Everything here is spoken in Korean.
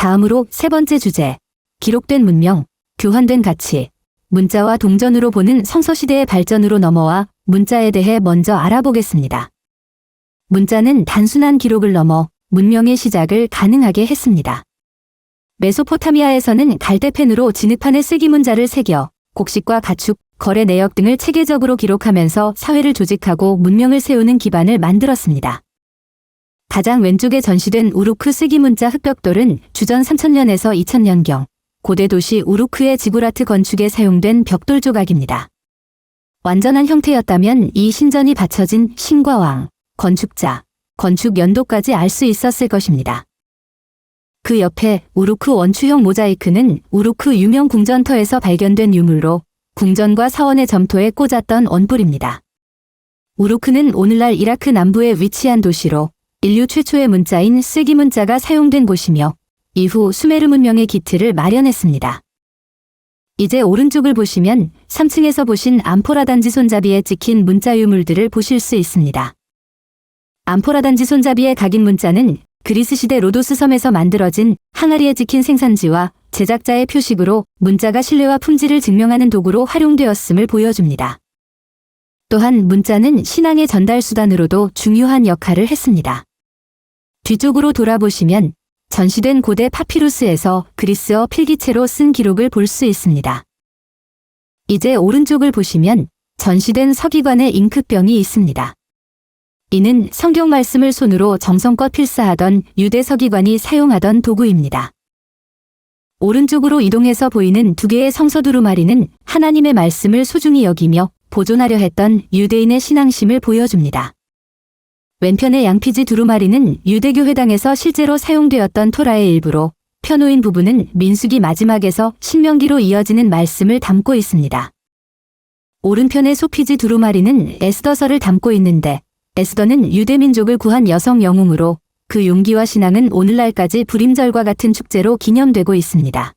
다음으로 세 번째 주제, 기록된 문명, 교환된 가치, 문자와 동전으로 보는 성서시대의 발전으로 넘어와 문자에 대해 먼저 알아보겠습니다. 문자는 단순한 기록을 넘어 문명의 시작을 가능하게 했습니다. 메소포타미아에서는 갈대펜으로 진흙판에 쓰기 문자를 새겨 곡식과 가축, 거래 내역 등을 체계적으로 기록하면서 사회를 조직하고 문명을 세우는 기반을 만들었습니다. 가장 왼쪽에 전시된 우루크 쓰기 문자 흑벽돌은 주전 3000년에서 2000년경 고대 도시 우루크의 지구라트 건축에 사용된 벽돌 조각입니다. 완전한 형태였다면 이 신전이 받쳐진 신과 왕, 건축자, 건축 연도까지 알 수 있었을 것입니다. 그 옆에 우루크 원추형 모자이크는 우루크 유명 궁전터에서 발견된 유물로 궁전과 사원의 점토에 꽂았던 원뿔입니다. 우루크는 오늘날 이라크 남부에 위치한 도시로 인류 최초의 문자인 쓰기 문자가 사용된 곳이며 이후 수메르 문명의 기틀을 마련했습니다. 이제 오른쪽을 보시면 3층에서 보신 암포라단지 손잡이에 찍힌 문자 유물들을 보실 수 있습니다. 암포라단지 손잡이의 각인 문자는 그리스 시대 로도스 섬에서 만들어진 항아리에 찍힌 생산지와 제작자의 표식으로 문자가 신뢰와 품질을 증명하는 도구로 활용되었음을 보여줍니다. 또한 문자는 신앙의 전달 수단으로도 중요한 역할을 했습니다. 뒤쪽으로 돌아보시면 전시된 고대 파피루스에서 그리스어 필기체로 쓴 기록을 볼 수 있습니다. 이제 오른쪽을 보시면 전시된 서기관의 잉크병이 있습니다. 이는 성경 말씀을 손으로 정성껏 필사하던 유대 서기관이 사용하던 도구입니다. 오른쪽으로 이동해서 보이는 두 개의 성서 두루마리는 하나님의 말씀을 소중히 여기며 보존하려 했던 유대인의 신앙심을 보여줍니다. 왼편의 양피지 두루마리는 유대교 회당에서 실제로 사용되었던 토라의 일부로 펴놓인 부분은 민수기 마지막에서 신명기로 이어지는 말씀을 담고 있습니다. 오른편의 소피지 두루마리는 에스더서를 담고 있는데 에스더는 유대민족을 구한 여성 영웅으로 그 용기와 신앙은 오늘날까지 불임절과 같은 축제로 기념되고 있습니다.